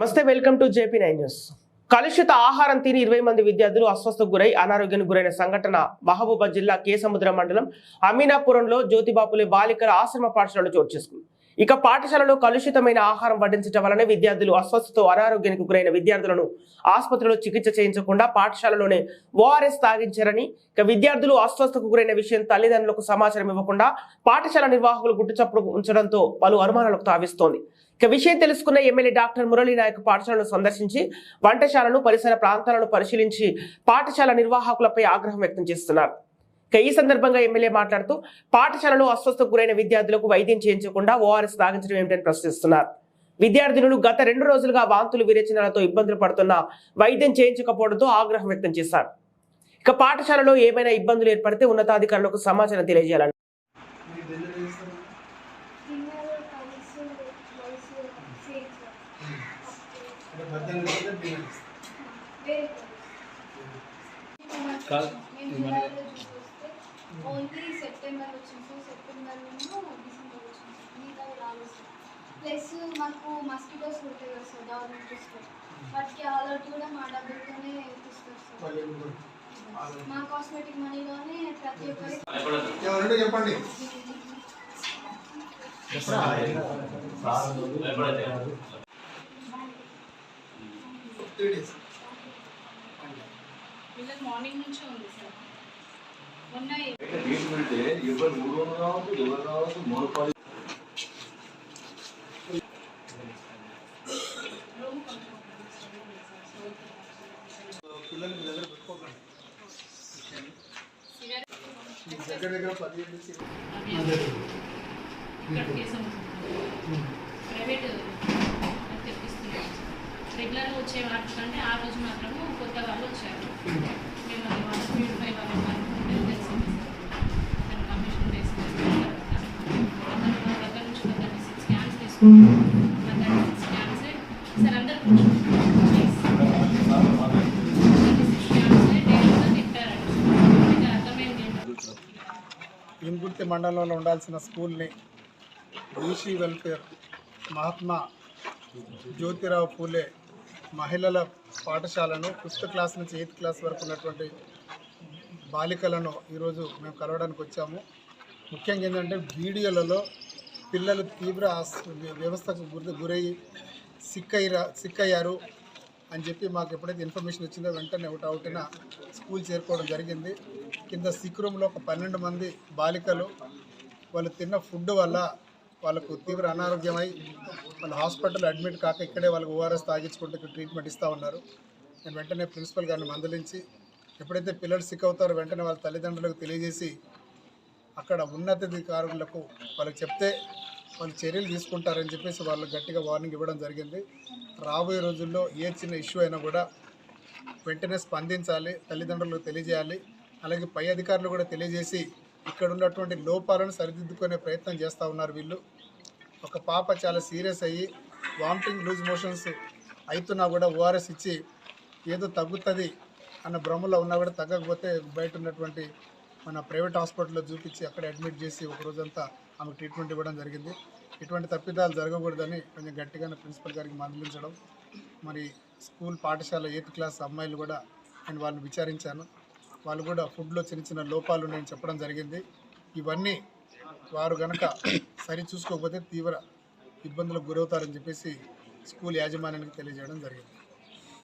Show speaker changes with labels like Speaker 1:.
Speaker 1: నమస్తే welcome to JP nine news. కలుషిత ఆహారం తిని ఇరవై మంది విద్యార్థులు అస్వస్థకు గురై అనారోగ్యానికి గురైన సంఘటన మహబూబాద్ జిల్లా కేసముద్ర మండలం అమీనాపురంలో జ్యోతిబాపులే బాలికల ఆశ్రమ పాఠశాలలో చోటు చేసుకుంది. ఇక పాఠశాలలో కలుషితమైన ఆహారం వడ్డించడం వలన విద్యార్థులు అస్వస్థతో అనారోగ్యానికి గురైన విద్యార్థులను ఆసుపత్రిలో చికిత్స చేయించకుండా పాఠశాలలోనే ఓఆర్ఎస్ తాగించారని ఇక విద్యార్థులు అస్వస్థకు గురైన విషయం తల్లిదండ్రులకు సమాచారం ఇవ్వకుండా పాఠశాల నిర్వాహకులు గుట్టుచప్పుడు ఉంచడంతో పలు అనుమానాలకు తావిస్తోంది. ఇక విషయం తెలుసుకున్న ఎమ్మెల్యే డాక్టర్ మురళీ నాయక్ పాఠశాలను సందర్శించి వంటశాలను పరిసర ప్రాంతాలను పరిశీలించి పాఠశాల నిర్వాహకులపై ఆగ్రహం వ్యక్తం చేస్తున్నారు. ఇక ఈ సందర్భంగా ఎమ్మెల్యే మాట్లాడుతూ పాఠశాలలో అస్వస్థకు గురైన విద్యార్థులకు వైద్యం చేయించకుండా ఓఆర్ఎస్ తాగించడం ఏమిటని ప్రశ్నిస్తున్నారు. విద్యార్థినులు గత రెండు రోజులుగా వాంతులు విరేచనాలతో ఇబ్బందులు పడుతున్న వైద్యం చేయించకపోవడంతో ఆగ్రహం వ్యక్తం చేశారు. ఇక పాఠశాలలో ఏమైనా ఇబ్బందులు ఏర్పడితే ఉన్నతాధికారులకు సమాచారం తెలియజేయాలని
Speaker 2: డిన్నర్ కలిసి కలిసి స్వీట్స్ వేరే
Speaker 3: కాదు,
Speaker 2: ఓన్లీ సెప్టెంబర్ వచ్చింది సో సెప్టెంబర్లోనూ డిసెంబర్ వచ్చింది రాలేదు సార్ ప్లస్ మాకు మస్కిటోస్ ఉంటాయి కదా సార్ గవర్నమెంట్ స్కూల్ వాటికి అలర్ట్ కూడా మా డబ్బులతోనే సార్ మా కాస్మెటిక్ మనీలోనే ప్రతి ఒక్కరికి
Speaker 4: ఎవరంటే చెప్పండి త్రీ డేస్
Speaker 5: మార్నింగ్ నుంచే ఉంది సార్ మొన్న
Speaker 4: పిల్లలు మీ దగ్గర పెట్టుకోకండి దగ్గర దగ్గర పదిహేను.
Speaker 5: ప్రైవేట్ తెప్పిస్తున్నాం రెగ్యులర్గా వచ్చే వాటికంటే ఆ రోజు మాత్రము కొత్త వాళ్ళు వచ్చారు. మేము వాళ్ళు ప్యూరిఫై వాళ్ళు తెలిసింది అతను కమిషన్ అతను మా దగ్గర నుంచి ఒక థర్టీ సిక్స్ తీసుకున్నాం ఆ థర్టీ సిక్స్ సార్ అందరు
Speaker 4: ఇంగుర్తి మండలంలో ఉండాల్సిన స్కూల్ని బీసీ వెల్ఫేర్ మహాత్మా జ్యోతిరావు పూలే మహిళల పాఠశాలను ఫిఫ్త్ క్లాస్ నుంచి ఎయిత్ క్లాస్ వరకు ఉన్నటువంటి బాలికలను ఈరోజు మేము కలవడానికి వచ్చాము. ముఖ్యంగా ఏంటంటే వీడియోలలో పిల్లలు తీవ్ర వ్యవస్థకు గురి గురయ్యి సిక్ అయ్యారు అని చెప్పి మాకు ఎప్పుడైతే ఇన్ఫర్మేషన్ వచ్చిందో వెంటనే ఒకటి అవుటిన స్కూల్ చేరుకోవడం జరిగింది. కింద సిక్ రూమ్లో ఒక పన్నెండు మంది బాలికలు వాళ్ళు తిన్న ఫుడ్ వల్ల వాళ్ళకు తీవ్ర అనారోగ్యమై వాళ్ళు హాస్పిటల్ అడ్మిట్ కాక ఇక్కడే వాళ్ళకి ఓఆర్ఎస్ తాగించుకుంటూ ట్రీట్మెంట్ ఇస్తూ ఉన్నారు. నేను వెంటనే ప్రిన్సిపల్ గారిని మందలించి ఎప్పుడైతే పిల్లలు సిక్ అవుతారో వెంటనే వాళ్ళ తల్లిదండ్రులకు తెలియజేసి అక్కడ ఉన్నతాధికారులకు వాళ్ళకి చెప్తే వాళ్ళు చర్యలు తీసుకుంటారని చెప్పేసి వాళ్ళు గట్టిగా వార్నింగ్ ఇవ్వడం జరిగింది. రాబోయే రోజుల్లో ఏ చిన్న ఇష్యూ అయినా కూడా వెంటనే స్పందించాలి తల్లిదండ్రులకు తెలియజేయాలి అలాగే పై అధికారులు కూడా తెలియజేసి ఇక్కడ ఉన్నటువంటి లోపాలను సరిదిద్దుకునే ప్రయత్నం చేస్తూ ఉన్నారు వీళ్ళు. ఒక పాప చాలా సీరియస్ అయ్యి వామిటింగ్ లూజ్ మోషన్స్ అవుతున్నా కూడా ఓఆర్ఎస్ ఇచ్చి ఏదో తగ్గుతుంది అన్న భ్రమలో ఉన్నా కూడా తగ్గకపోతే బయట ఉన్నటువంటి మన ప్రైవేట్ హాస్పిటల్లో చూపించి అక్కడ అడ్మిట్ చేసి ఒక రోజంతా ఆమె ట్రీట్మెంట్ ఇవ్వడం జరిగింది. ఇటువంటి తప్పిదాలు జరగకూడదని కొంచెం గట్టిగానే ప్రిన్సిపల్ గారికి మందలించడం. మరి స్కూల్ పాఠశాల ఎయిత్ క్లాస్ అమ్మాయిలు కూడా నేను వాళ్ళని విచారించాను. వాళ్ళు కూడా ఫుడ్లో చిన్న చిన్న లోపాలు ఉన్నాయని చెప్పడం జరిగింది. ఇవన్నీ వారు కనుక సరి చూసుకోకపోతే తీవ్ర ఇబ్బందులకు గురవుతారని చెప్పేసి స్కూల్ యాజమాన్యానికి తెలియజేయడం జరిగింది.